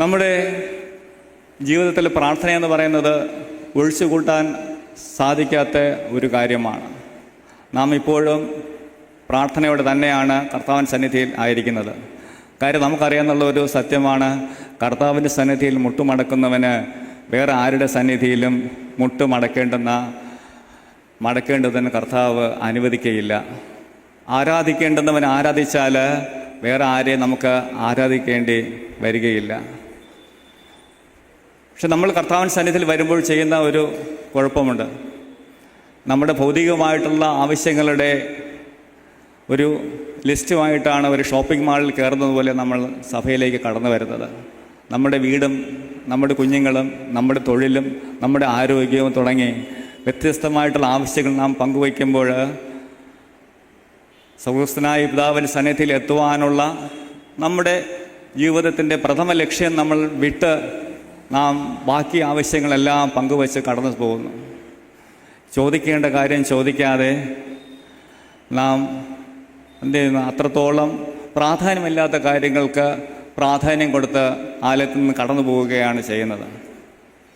നമ്മുടെ ജീവിതത്തിൽ പ്രാർത്ഥന എന്ന് പറയുന്നത് ഒഴിച്ചു കൂട്ടാൻ സാധിക്കാത്ത ഒരു കാര്യമാണ്. നാം ഇപ്പോഴും പ്രാർത്ഥനയോടെ തന്നെയാണ് കർത്താവിൻ സന്നിധിയിൽ ആയിരിക്കുന്നത്. കാര്യം നമുക്കറിയാമെന്നുള്ള ഒരു സത്യമാണ് കർത്താവിന്റെ സന്നിധിയിൽ മുട്ടുമടക്കുന്നവന് വേറെ ആരുടെ സന്നിധിയിലും മുട്ടുമടക്കേണ്ടെന്ന മടക്കേണ്ടതിന് കർത്താവ് അനുവദിക്കുകയില്ല ആരാധിക്കേണ്ടുന്നവൻ ആരാധിച്ചാൽ വേറെ ആരെയും നമുക്ക് ആരാധിക്കേണ്ടി വരികയില്ല. പക്ഷെ നമ്മൾ കർത്താവൻ സന്നിധിയിൽ വരുമ്പോൾ ചെയ്യുന്ന ഒരു കുഴപ്പമുണ്ട്. നമ്മുടെ ഭൗതികമായിട്ടുള്ള ആവശ്യങ്ങളുടെ ഒരു ലിസ്റ്റുമായിട്ടാണ് ഒരു ഷോപ്പിംഗ് മാളിൽ കയറുന്നത് പോലെ നമ്മൾ സഭയിലേക്ക് കടന്നു വരുന്നത്. നമ്മുടെ വീടും നമ്മുടെ കുഞ്ഞുങ്ങളും നമ്മുടെ തൊഴിലും നമ്മുടെ ആരോഗ്യവും തുടങ്ങി വ്യത്യസ്തമായിട്ടുള്ള ആവശ്യങ്ങൾ നാം പങ്കുവയ്ക്കുമ്പോൾ സൗഹൃദനായ പിതാവൻ സന്നിധിയിൽ എത്തുവാനുള്ള നമ്മുടെ ജീവിതത്തിന്റെ പ്രഥമ ലക്ഷ്യം നമ്മൾ വിട്ട് നാം ബാക്കി ആവശ്യങ്ങളെല്ലാം പങ്കുവച്ച് കടന്നു പോകുന്നു. ചോദിക്കേണ്ട കാര്യം ചോദിക്കാതെ നാം എന്ത് ചെയ്യുന്നു അത്രത്തോളം പ്രാധാന്യമില്ലാത്ത കാര്യങ്ങൾക്ക് പ്രാധാന്യം കൊടുത്ത് ആലയത്തിൽ നിന്ന് കടന്നു പോവുകയാണ് ചെയ്യുന്നത്.